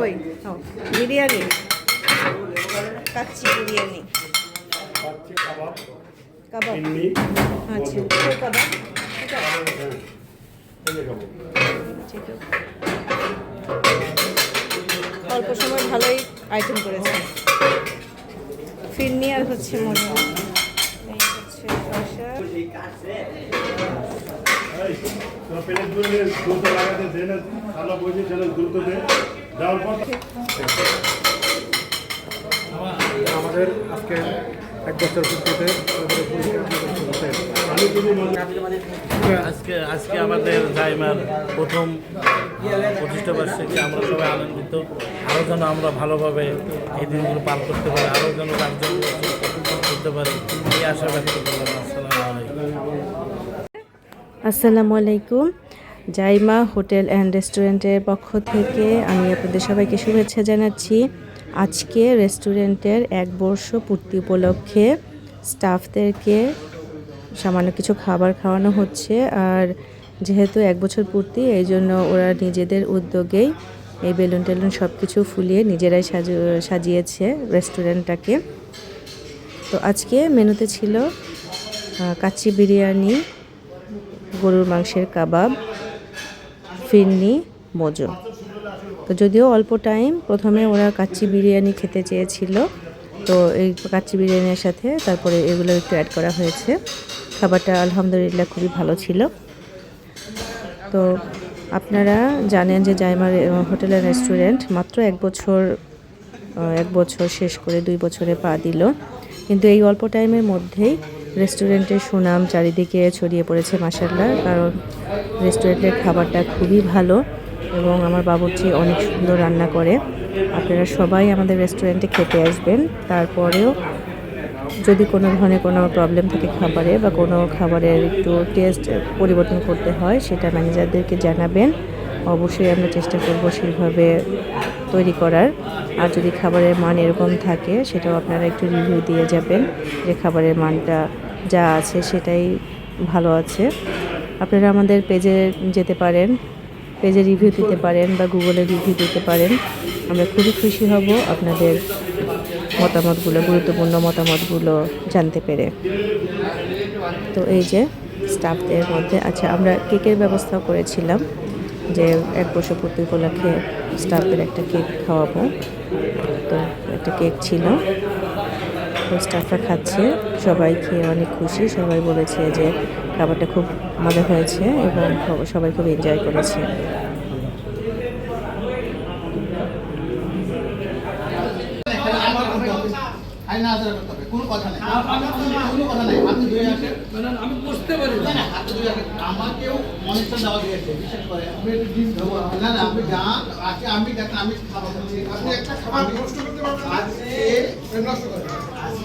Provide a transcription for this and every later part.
কই? বিরিয়ানি? কাচ্চি বিরিয়ানি। কাবাব। আচ্ছা কাবাব। অল্প সময় ভালোই আইটেম করেছে। ফিরনি আর হচ্ছে এই হচ্ছে দেওয়ার পর আমাদের আজকে এক বছর পূর্তিতে মনে আজকে আজকে আমাদের জাইমার প্রথম প্রতিষ্ঠা বার্ষিকী আমরা সবাই আনন্দিত। আরও যেন আমরা ভালোভাবে এই দিনগুলো পার করতে পারি আরও যেন কার্যক্রম করতে পারি এই আশা ব্যক্ত করলাম। আসসালামু আলাইকুম। আসসালামু আলাইকুম। জাইমা হোটেল অ্যান্ড রেস্টুরেন্টের পক্ষ থেকে আমি আপনাদের সবাইকে শুভেচ্ছা জানাচ্ছি। আজকে রেস্টুরেন্টের এক বর্ষ পূর্তি উপলক্ষে স্টাফদেরকে সামান্য কিছু খাবার খাওয়ানো হচ্ছে। আর যেহেতু এক বছর পূর্তি, এই জন্য ওরা নিজেদের উদ্যোগেই এই বেলুন টেলুন সব কিছু ফুলিয়ে নিজেরাই সাজু, সাজিয়েছে রেস্টুরেন্টটাকে। তো আজকে মেনুতে ছিল কাচ্চি বিরিয়ানি, গরুর মাংসের কাবাব ফিরনি মোজো তো যদিও অল্প টাইম প্রথমে ওরা কাচ্চি বিরিয়ানি খেতে চেয়েছিল, তো এই কাচ্চি বিরিয়ানির সাথে তারপরে এগুলো একটু অ্যাড করা হয়েছে। খাবারটা আলহামদুলিল্লাহ খুবই ভালো ছিল। তো আপনারা জানেন যে জাইমার হোটেল অ্যান্ড রেস্টুরেন্ট মাত্র এক বছর এক বছর শেষ করে দুই বছরে পা দিল। কিন্তু এই অল্প টাইমের মধ্যেই রেস্টুরেন্টের সুনাম চারিদিকে ছড়িয়ে পড়েছে মাসাল্লাহ কারণ রেস্টুরেন্টের খাবারটা খুবই ভালো এবং আমার বাবুর্চি অনেক সুন্দর রান্না করে। আপনারা সবাই আমাদের রেস্টুরেন্টে খেতে আসবেন। তারপরেও যদি কোনো ধরনের কোনো প্রবলেম থাকে খাবারে বা কোনো খাবারের একটু টেস্ট পরিবর্তন করতে হয়, সেটা ম্যানেজারদেরকে জানাবেন। অবশ্যই আমরা চেষ্টা করব সেইভাবে তৈরি করার। আর যদি খাবারের মান এরকম থাকে, সেটাও আপনারা একটু রিভিউ দিয়ে যাবেন যে খাবারের মানটা যা আছে সেটাই ভালো আছে। আপনারা আমাদের পেজে যেতে পারেন পেজে রিভিউ দিতে পারেন বা গুগলে রিভিউ দিতে পারেন। আমরা খুবই খুশি হব আপনাদের মতামতগুলো, গুরুত্বপূর্ণ মতামতগুলো জানতে পেরে। তো এই যে স্টাফদের মধ্যে আচ্ছা আমরা কেকের ব্যবস্থা করেছিলাম যে এক বছর পূর্তি উপলক্ষে স্টাফদের একটা কেক খাওয়াবো। তো একটা কেক ছিল। স্টাফরা খাচ্ছে সবাই খেয়ে অনেক খুশি সবাই বলেছে যে খাবারটা খুব মজা হয়েছে এবং সবাই খুব এনজয় করেছে না আমি বুঝতে না না আমি একটু না না আপনি আমি আমি একটা খাবার নষ্ট করতে পারবেন আজকে নষ্ট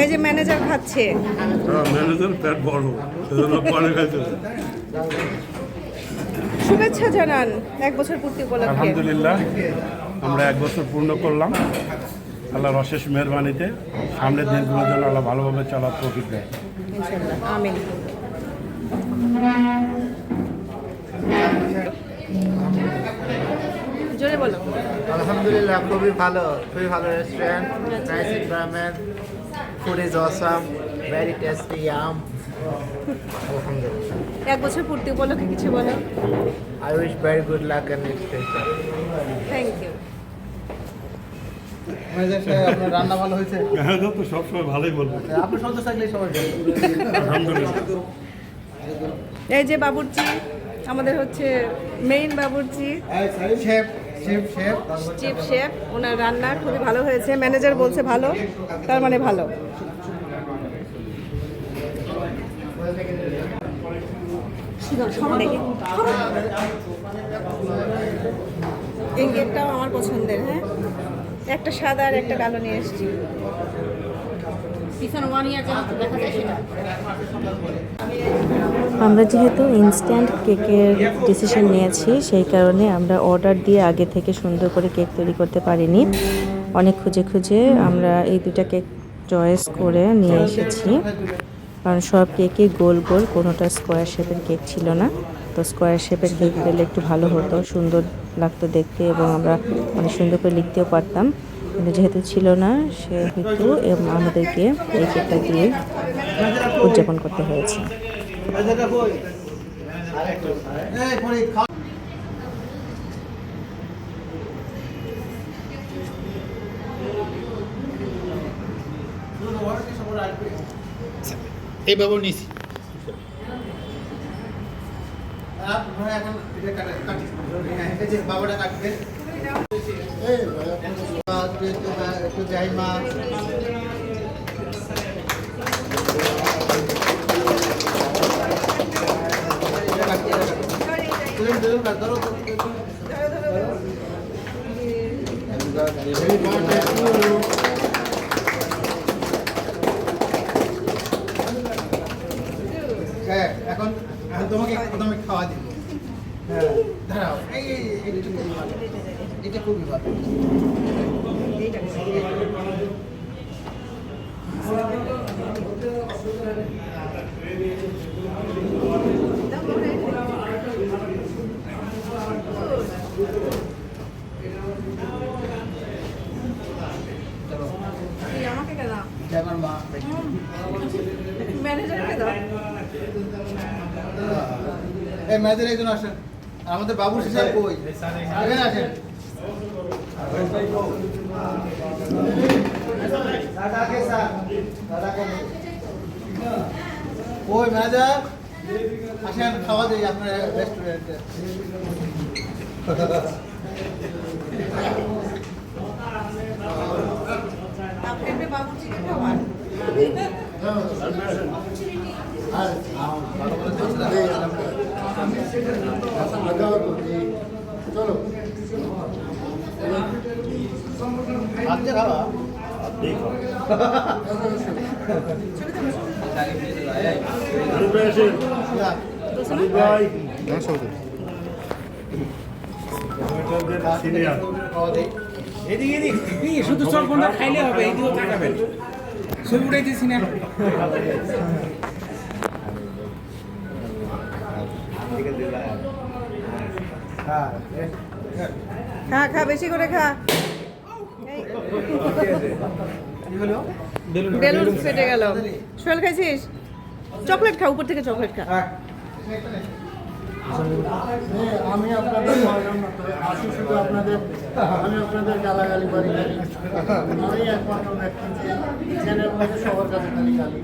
এই যে ম্যানেজার খাচ্ছে। ম্যানেজার পেট বড় সেজন্য পরে খাইতে শুভেচ্ছা জানান এক বছর পূর্তি উপলক্ষে। আলহামদুলিল্লাহ আমরা এক বছর পূর্ণ করলাম। আল্লাহর অশেষ মেহরবানিতে সামনের দিনগুলোর জন্য আল্লাহ ভালোভাবে চলার তৌফিক দেয় ইনশাল্লাহ আমিন। জোরে বলো। আলহামদুলিল্লাহ খুবই ভালো খুবই ভালো restaurant nice environment food is awesome very tasty yum আলহামদুলিল্লাহ। এক বছর পূর্তি উপলক্ষে কিছু বলো। I wish very good luck and next thank you রান্না ভালো হয়েছে? হ্যাঁ তো সবসময় ভালোই বলব। আপনি সন্তোষ থাকলে সবাই এই যে বাবুর্চি আমাদের হচ্ছে মেইন বাবুর্চি। Chef chef chef chief chef ওনার রান্না খুবই ভালো হয়েছে। ম্যানেজার বলছে ভালো তার মানে ভালো। দেখি। এই গেটটাও আমার পছন্দের হ্যাঁ? একটা সাদা আর একটা কালো নিয়ে এসেছি। আমরা যেহেতু ইনস্ট্যান্ট কেকের ডিসিশন নিয়েছি সেই কারণে আমরা অর্ডার দিয়ে আগে থেকে সুন্দর করে কেক তৈরি করতে পারিনি। অনেক খুঁজে খুঁজে আমরা এই দুটা কেক চয়েস করে নিয়ে এসেছি। কারণ সব কেকই গোল গোল কোনোটা স্কোয়ার শেপের কেক ছিল না। তো স্কোয়ার শেপের কেক দিলে একটু ভালো হতো, সুন্দর লাগতো দেখতে এবং আমরা অনেক সুন্দর করে লিখতেও পারতাম। কিন্তু যেহেতু ছিল না, সেহেতু আমাদেরকে এই কেকটা দিয়ে উদযাপন করতে হয়েছে। ম্যানেজারটা কই আপনারা এখন এটা কাটি এই যে বাবাটা কাটবে। একটু যাই মা। হ্যাঁ এখন এখন তোমাকে প্রথমে খাওয়া দিব। হ্যাঁ দাঁড়াও এই এটা খুবই ভালো। এটা খুবই ভালো। আমাকে কেন এটা আমার মা ম্যানেজারকে দাও এই ম্যাচের একজন আসেন। আমাদের বাবু সাহেব কই? এখানে আসেন। স্যার। ওই ম্যানেজার? আসেন খাওয়া দিই আপনার রেস্টুরেন্টে আপনি বাবুর্চিকে খাওয়ান আজকে খাওয়া দিই এদিকে। এদিক শুধু চল কোনটা খাইলে হবে এইদিকেও তাকাবেন ছবি উঠাইতেছি না। খা খা বেশি করে খা। এই, কি হলো বেলুন ফেটে গেল। সোহেল খাইছিস? চকলেট খা উপর থেকে চকলেট খা। হ্যাঁ আমি আপনাদের আসি শুধু আপনাদের আমি আপনাদের গালাগালি করি আমি একমাত্র ব্যক্তি যে চ্যানেল মধ্যে সবার কাছে খালি গালি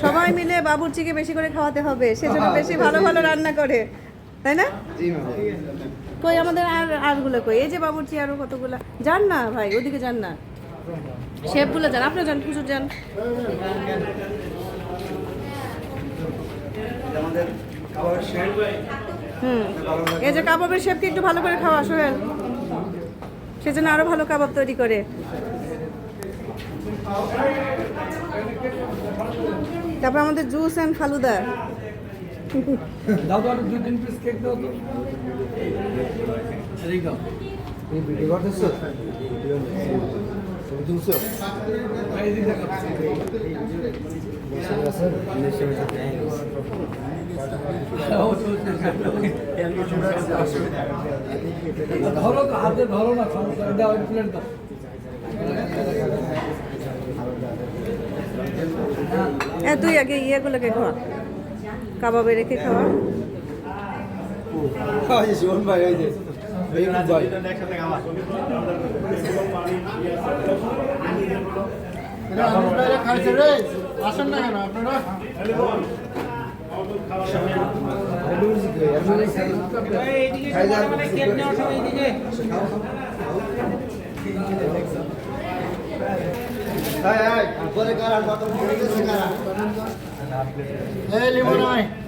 সবাই মিলে বাবুর্চিকে বেশি করে খাওয়াতে হবে সেজন্য বেশি ভালো ভালো রান্না করে তাই না? কই আমাদের আর আরগুলো কই? এই যে বাবুর্চি আরও কতগুলো। যান না ভাই ওদিকে যান না। শেফগুলো যান আপনিও যান হুজুর যান। হুম এই যে কাবাবের শেফকে একটু ভালো করে খাওয়া সোহেল। সেজন্য আরও ভালো কাবাব তৈরি করে তারপর আমাদের জুস অ্যান্ড ফালুদা দাও ধরো তো হাতে ধরো না সমস্যা দাও প্লেট দাও এ তুই আগে ইয়েগুলোকে খাওয়া কাবাবে রেখে খাওয়া খাইছে রে। আসেন না কেন আপনারা? এই লিমন আয় হামদালার সামনে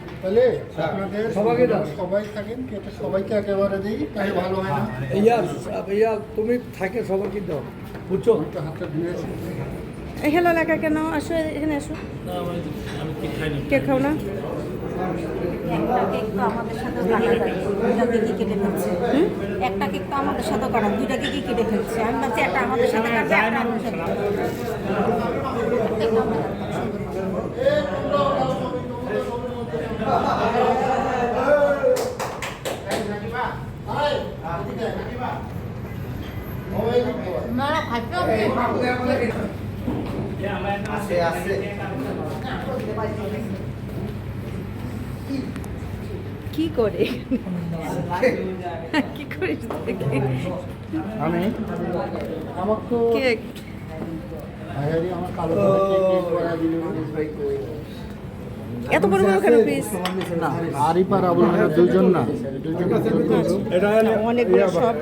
তাহলে আপনাদের সবাইকে দাও। সবাই থাকেন কেটে সবাইকে একেবারে দিই তাহলে ভালো হয় না। ইয়া ইয়া তুমি থাকে সবাইকে দাও। বুঝছ? তো হাতটা ধুয়েছি হ্যালো লেখা কেন? আসো এখানে আসো। কে খাও না? একটা কেক তো আমাদের সাথে কাটা দুইটা কেকই কেটে ফেলছে। একটা কেক তো আমাদের সাথে কাটা দুইটা কেকই কেটে ফেলছে। আমি ভাবছি একটা আমাদের সাথে কাটবে একটা আমাদের সাথে কি করে? কি করে আমি? আমার তো কেক আমার কালো এত বড় বড় কেন পিস আরই পার আবুল ভাইয়া দুইজন না। দুইজন অনেকগুলো সব।